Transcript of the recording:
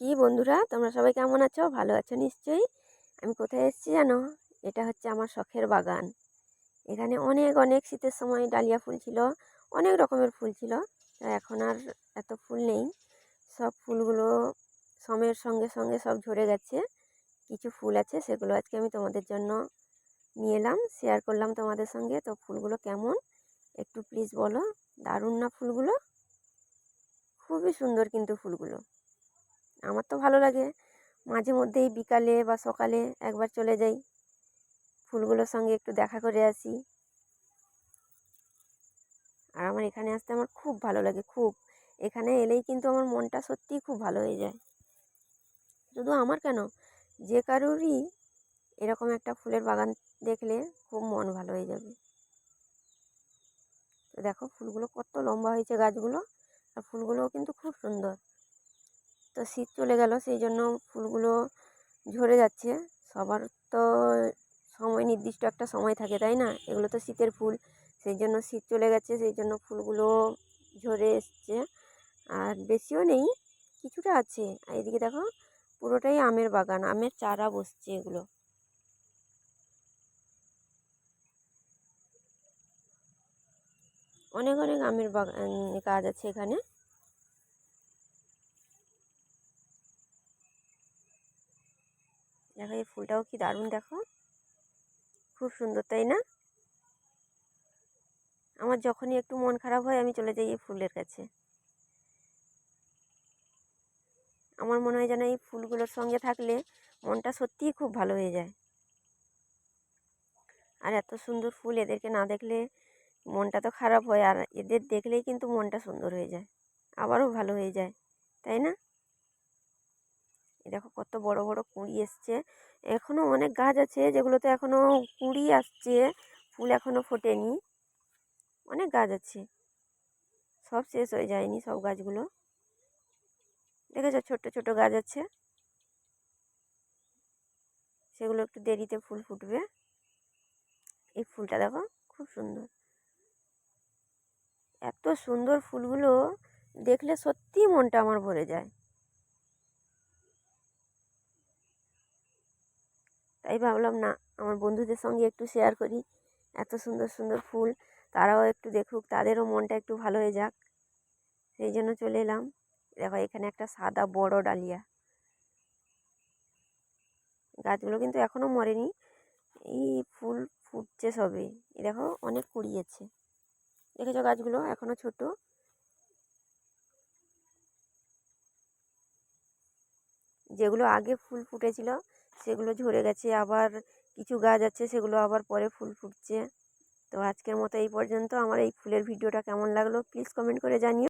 কি বন্ধুরা? তোমরা সবাই কেমন আছো? ভালো আছো নিশ্চয়ই। আমি কোথায় এসেছি জানো? এটা হচ্ছে আমার শখের বাগান। এখানে অনেক অনেক শীতের সময় ডালিয়া ফুল ছিল, অনেক রকমের ফুল ছিল। এখন আর এত ফুল নেই। সব ফুলগুলো সময়ের সঙ্গে সঙ্গে সব ঝরে গেছে। কিছু ফুল আছে, সেগুলো আজকে আমি তোমাদের জন্য নিয়ে এলাম শেয়ার করলাম তোমাদের সঙ্গে। তো ফুলগুলো কেমন? একটু প্লিজ বলো। দারুণ না ফুলগুলো? খুবই সুন্দর কিন্তু ফুলগুলো। আমার তো ভালো লাগে। মাঝে মধ্যেই বিকালে বা সকালে একবার চলে যাই। ফুলগুলোর সঙ্গে একটু দেখা করে আসি। আর আমার এখানে আসতে আমার খুব ভালো লাগে, খুব। এখানে এলেই কিন্তু আমার মনটা সত্যিই খুব ভালো হয়ে যায়। শুধু আমার কেন? যে কারোরই এরকম একটা ফুলের বাগান দেখলে খুব মন ভালো হয়ে যাবে। তো দেখো ফুলগুলো কত লম্বা হয়েছে গাছগুলো। আর ফুলগুলোও কিন্তু খুব সুন্দর। তো শীত চলে গেল সেই জন্য ফুলগুলো ঝরে যাচ্ছে। সবার তো সময় নির্দিষ্ট একটা সময় থাকে, তাই না? এগুলো তো শীতের ফুল সেই জন্য শীত চলে গেছে সেই জন্য ফুলগুলো ঝরে এসছে। আর বেশিও নেই, কিছুটা আছে। আর এদিকে দেখো, পুরোটাই আমের বাগান, আমের চারা বসছে এগুলো। অনেক অনেক আমের বাগান গাছ আছে এখানে। দেখো এই ফুলটাও কি দারুণ দেখো। খুব সুন্দর, তাই না? আমার যখনই একটু মন খারাপ হয়, আমি চলে যাই এই ফুলের কাছে। আমার মনে হয় যেন এই ফুলগুলোর সঙ্গে থাকলে মনটা সত্যিই খুব ভালো হয়ে যায়। আর এত সুন্দর ফুল এদেরকে না দেখলে মনটা তো খারাপ হয়, আর এদের দেখলেই কিন্তু মনটা সুন্দর হয়ে যায়। আবারও ভালো হয়ে যায়, তাই না? দেখো কত বড় বড় কুঁড়ি এসছে। এখনও অনেক গাছ আছে যেগুলোতে এখনও কুঁড়ি আসছে, ফুল এখনও ফোটেনি। অনেক গাছ আছে। সব শেষ হয়ে যায়নি সব গাছগুলো। দেখেছ ছোট্ট ছোট গাছ আছে? সেগুলো একটু দেরিতে ফুল ফুটবে। এই ফুলটা দেখো খুব সুন্দর। এত সুন্দর ফুলগুলো দেখলে সত্যিই মনটা আমার ভরে যায়। তাই ভাবলাম, না, আমার বন্ধুদের সঙ্গে একটু শেয়ার করি। এত সুন্দর সুন্দর ফুল, তারাও একটু দেখুক, তাদেরও মনটা একটু ভালো হয়ে যাক। সেই জন্য চলে এলাম। দেখো, এখানে একটা সাদা বড় ডালিয়া। গাছগুলো কিন্তু এখনও মরেনি। এই ফুল ফুটছে সবে। দেখো, অনেক কুড়িয়েছে। দেখেছ গাছগুলো? এখনও ছোট। যেগুলো আগে ফুল ফুটেছিল সেগুলো ঝরে গেছে, আবার কিছু গাছ আছে সেগুলো আবার পরে ফুল ফুটছে। তো আজকের মতো এই পর্যন্ত। আমার এই ফুলের ভিডিওটা কেমন লাগল প্লিজ কমেন্ট করে জানিও।